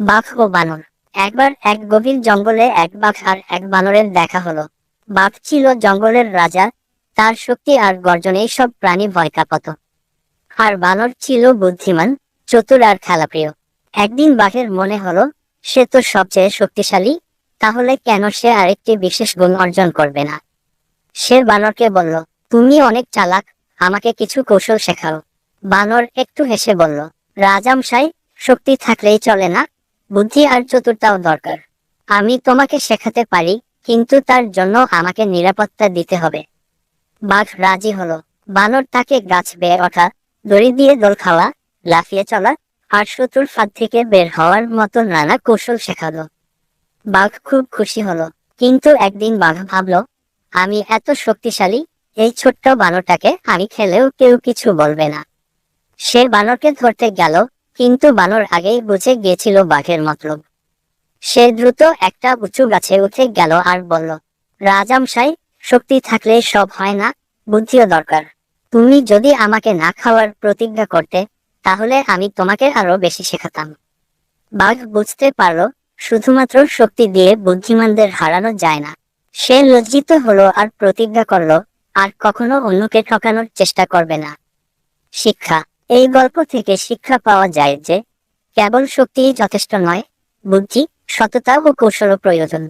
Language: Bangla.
বাঘ ও বানর। একবার এক গভীর জঙ্গলে এক বাঘ আর এক বানরের দেখা হলো। বাঘ ছিল জঙ্গলের রাজা। তার শক্তি আর গর্জনে সব প্রাণী ভয় কাঁপত আর বানর ছিল বুদ্ধিমান, চতুর আর খেলাপ্রিয়। একদিন বাঘের মনে হলো, সে তো সবচেয়ে শক্তিশালী, তাহলে কেন সে আরেকটি বিশেষ গুণ অর্জন করবে না? সে বানরকে বলল, তুমি অনেক চালাক, আমাকে কিছু কৌশল শেখাও। বানর একটু হেসে বলল, রাজামশাই, শক্তি থাকলেই চলে না? বুদ্ধি আর চতুরতাও দরকার। আমি তোমাকে শেখাতে পারি, কিন্তু তার জন্য আমাকে নিরাপত্তা দিতে হবে। বাঘ রাজি হলো। বানর তাকে গাছ বেয়ে ওঠা, দড়ি দিয়ে দোল খাওয়া, লাফিয়ে চলা আর শত্রুর ফাঁদ থেকে বের হওয়ার মতো নানা কৌশল শেখালো। বাঘ খুব খুশি হলো, কিন্তু একদিন বাঘ ভাবলো, আমি এত শক্তিশালী, এই ছোট্ট বানরটাকে আমি খেলেও কেউ কিছু বলবে না। সে বানরকে ধরতে গেল কিন্তু বানর আগেই বুঝে গিয়েছিল বাঘের মতলব। সে দ্রুত একটা উঁচু গাছে উঠে গেল আর বলল, রাজামশাই, শক্তি থাকলে সব হয় না, বুদ্ধিও দরকার। তুমি যদি আমাকে না খাওয়ার প্রতিজ্ঞা করতে, তাহলে আমি তোমাকে আরও বেশি শেখাতাম বাঘ বুঝতে পারল, শুধুমাত্র শক্তি দিয়ে বুদ্ধিমানদের হারানো যায় না। সে লজ্জিত হলো আর প্রতিজ্ঞা করল, আর কখনো অন্যকে ঠকানোর চেষ্টা করবে না। শিক্ষা এই গল্প থেকে শিক্ষা পাওয়া যায় যে, কেবল শক্তিই যথেষ্ট নয়, বুদ্ধি, সততা ও কৌশলও প্রয়োজন।